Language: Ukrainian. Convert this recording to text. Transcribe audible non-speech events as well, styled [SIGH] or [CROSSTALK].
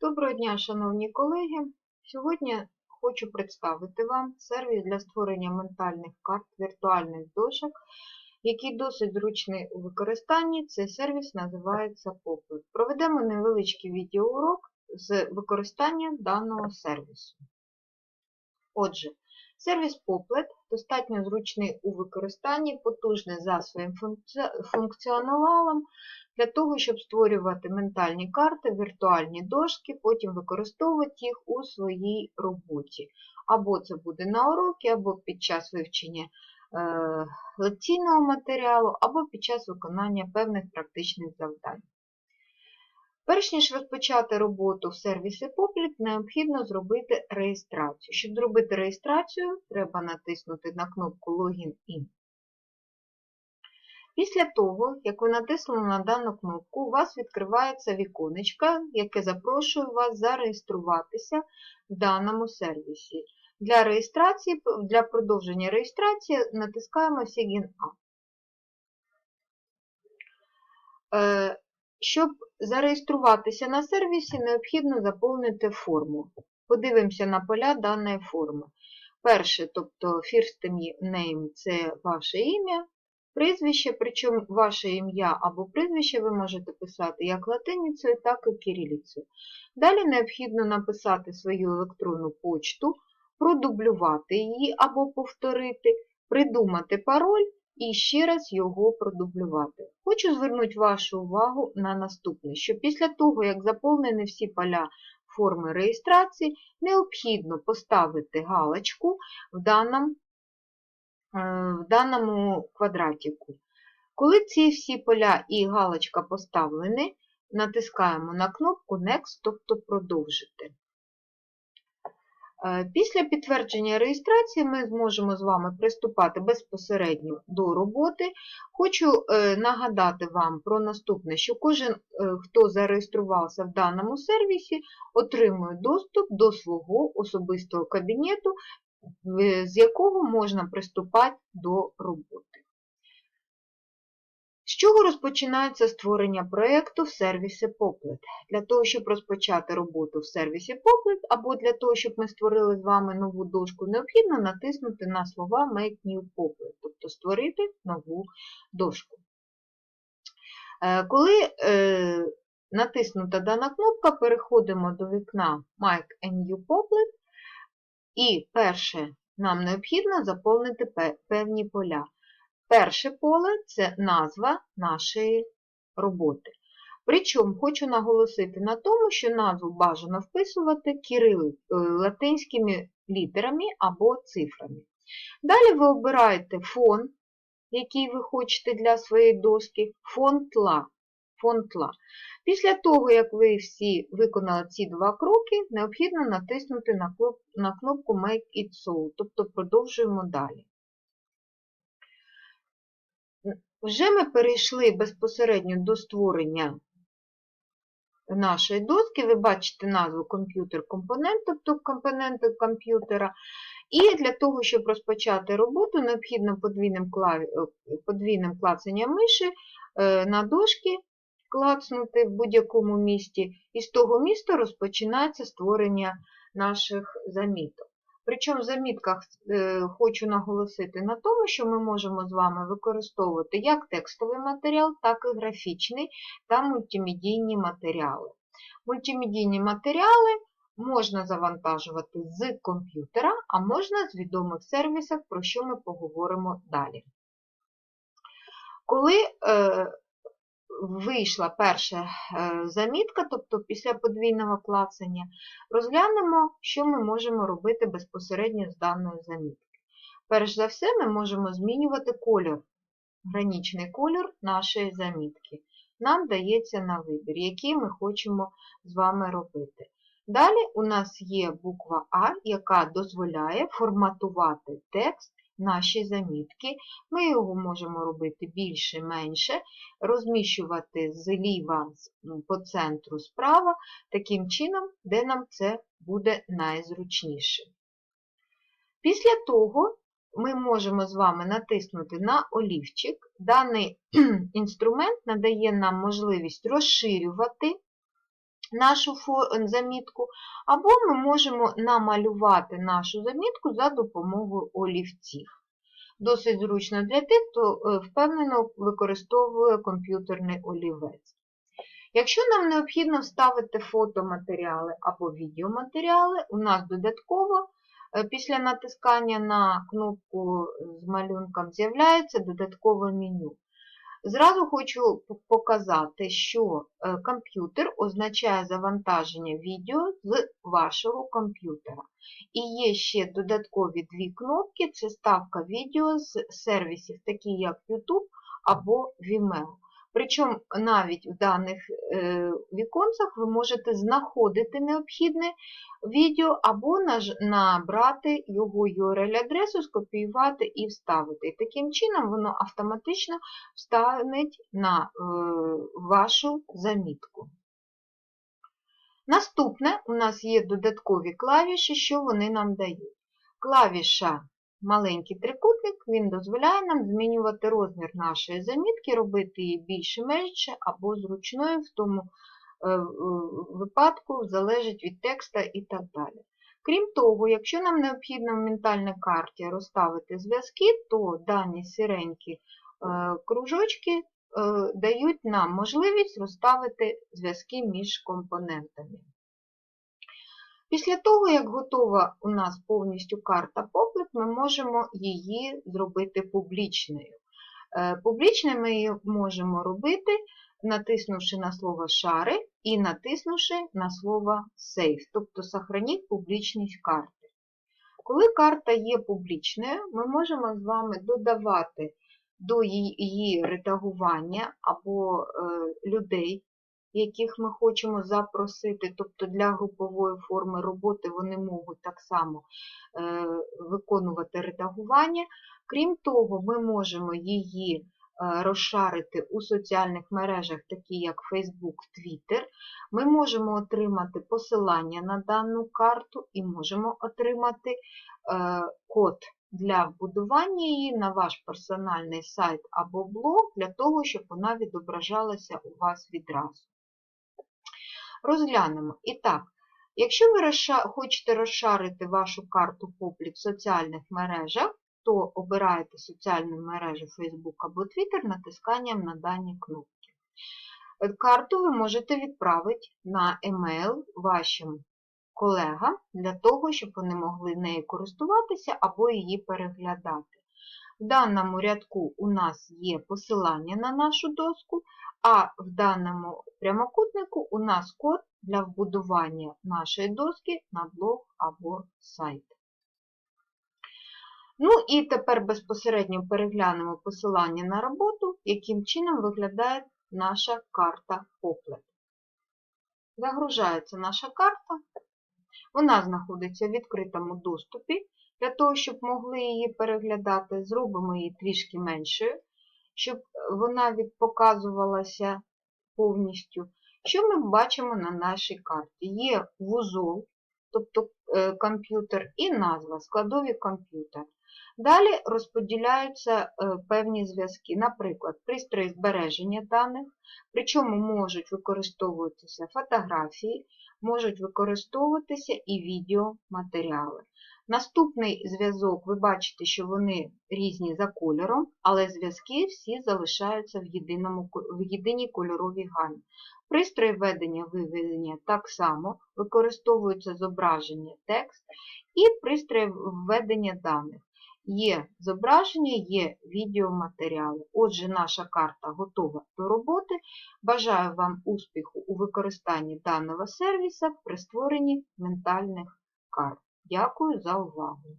Доброго дня, шановні колеги! Сьогодні хочу представити вам сервіс для створення ментальних карт віртуальних дошок, який досить зручний у використанні. Цей сервіс називається Poplet. Проведемо невеличкий відеоурок з використання даного сервісу. Отже, сервіс Poplet достатньо зручний у використанні, потужний за своїм функціоналом, для того, щоб створювати ментальні карти, віртуальні дошки, потім використовувати їх у своїй роботі. Або це буде на уроки, або під час вивчення е, лекційного матеріалу, або під час виконання певних практичних завдань. Перш ніж розпочати роботу в сервісі Poplit, необхідно зробити реєстрацію. Щоб зробити реєстрацію, треба натиснути на кнопку Login In. Після того, як ви натиснули на дану кнопку, у вас відкривається віконечко, яке запрошує вас зареєструватися в даному сервісі. Для реєстрації, для продовження реєстрації натискаємо Sign Up. Щоб зареєструватися на сервісі, необхідно заповнити форму. Подивимося на поля даної форми. Перше, тобто first name – це ваше ім'я, прізвище, причому ваше ім'я або прізвище ви можете писати як латиницею, так і кирилицею. Далі необхідно написати свою електронну почту, продублювати її або повторити, придумати пароль і ще раз його продублювати. Хочу звернути вашу увагу на наступне, що після того, як заповнені всі поля форми реєстрації, необхідно поставити галочку в даному в даному квадратику. Коли ці всі поля і галочка поставлені, натискаємо на кнопку Next, тобто продовжити. Е, Після підтвердження реєстрації ми зможемо з вами приступати безпосередньо до роботи. Хочу е, нагадати вам про наступне, що кожен, е, хто зареєструвався в даному сервісі, отримує доступ до свого особистого кабінету, з якого можна приступати до роботи. Чого розпочинається створення проєкту в сервісі Poplet? Для того, щоб розпочати роботу в сервісі Poplet, або для того, щоб ми створили з вами нову дошку, необхідно натиснути на слова Make New Poplet, тобто створити нову дошку. Е, Коли е, натиснута дана кнопка, переходимо до вікна Make a New Poplet, і перше, нам необхідно заповнити певні поля. Перше поле це назва нашої роботи. Причому хочу наголосити на тому, що назву бажано вписувати кирили, латинськими літерами або цифрами. Далі ви обираєте фон, який ви хочете для своєї доски, фон тла. Фон тла. Після того, як ви всі виконали ці два кроки, необхідно натиснути на кнопку Make it so, тобто продовжуємо далі. Вже ми перейшли безпосередньо до створення нашої доски. Ви бачите назву комп'ютер-компонент, тобто компоненти комп'ютера. І для того, щоб розпочати роботу, необхідно подвійним, клаві... подвійним клацанням миші на дошки клацнути в будь-якому місті, і з того міста розпочинається створення наших заміток. Причому в замітках е, хочу наголосити на тому, що ми можемо з вами використовувати як текстовий матеріал, так і графічний та мультимедійні матеріали. Мультимедійні матеріали можна завантажувати з комп'ютера, а можна з відомих сервісів, про що ми поговоримо далі. Коли е, вийшла перша е, замітка, тобто після подвійного клацання, розглянемо, що ми можемо робити безпосередньо з даної замітки. Перш за все, ми можемо змінювати кольор, гранічний кольор нашої замітки. Нам дається на вибір, який ми хочемо з вами робити. Далі у нас є буква А, яка дозволяє форматувати текст наші замітки. Ми його можемо робити більше, менше, розміщувати зліва ну, по центру справа, таким чином, де нам це буде найзручніше. Після того ми можемо з вами натиснути на олівчик. Даний [CLEARS THROAT] інструмент надає нам можливість розширювати нашу замітку, або ми можемо намалювати нашу замітку за допомогою олівців. Досить зручно для тих, хто е, впевнено використовує комп'ютерний олівець. Якщо нам необхідно вставити фотоматеріали або відеоматеріали, у нас додатково е, після натискання на кнопку з малюнком з'являється додаткове меню. Зразу хочу показати, що е, комп'ютер означає завантаження відео з вашого комп'ютера. І є ще додаткові дві кнопки це ставка відео з сервісів, такі як YouTube або Vimeo. Причому навіть в даних е, віконцях ви можете знаходити необхідне відео або набрати його URL-адресу, скопіювати і вставити. І таким чином воно автоматично встане на е, вашу замітку. Наступне у нас є додаткові клавіші, що вони нам дають. Клавіша маленький трикутник, він дозволяє нам змінювати розмір нашої замітки, робити її більше менше або зручною в тому е, випадку, залежить від текста і так далі. Крім того, якщо нам необхідно в ментальній карті розставити зв'язки, то дані сіренькі е, кружочки е, дають нам можливість розставити зв'язки між компонентами. Після того, як готова у нас повністю карта поклик, ми можемо її зробити публічною. Е, Публічною ми її можемо робити, натиснувши на слово шари і натиснувши на слово Save, тобто сохраніть публічність карти. Коли карта є публічною, ми можемо з вами додавати до її- її редагування або е, людей, яких ми хочемо запросити, тобто для групової форми роботи вони можуть так само е, виконувати редагування. Крім того, ми можемо її е, розшарити у соціальних мережах, такі як Facebook, Twitter. Ми можемо отримати посилання на дану карту і можемо отримати е, код для вбудування її на ваш персональний сайт або блог, для того, щоб вона відображалася у вас відразу. Розглянемо. І так, якщо ви хочете розшарити вашу карту поплік в соціальних мережах, то обираєте соціальну мережу Facebook або Twitter натисканням на дані кнопки. Е, Карту ви можете відправити на емейл вашим колегам для того, щоб вони могли нею користуватися або її переглядати. В даному рядку у нас є посилання на нашу доску, а в даному прямокутнику у нас код для вбудування нашої доски на блог або сайт. Ну і тепер безпосередньо переглянемо посилання на роботу, яким чином виглядає наша карта поплет. Загружається наша карта. Вона знаходиться в відкритому доступі. Для того, щоб могли її переглядати, зробимо її трішки меншою, щоб вона відпоказувалася повністю. Що ми бачимо на нашій карті? Є вузол, тобто е, комп'ютер, і назва складові комп'ютер. Далі розподіляються е, певні зв'язки, наприклад, пристрої збереження даних, причому можуть використовуватися фотографії, можуть використовуватися і відеоматеріали. Наступний зв'язок, ви бачите, що вони різні за кольором, але зв'язки всі залишаються в, єдиному, в єдиній кольоровій гамі. Пристрої введення виведення так само використовуються зображення текст і пристрої введення даних. Є зображення, є відеоматеріали. Отже, наша карта готова до роботи. Бажаю вам успіху у використанні даного сервіса при створенні ментальних карт. Дякую за увагу!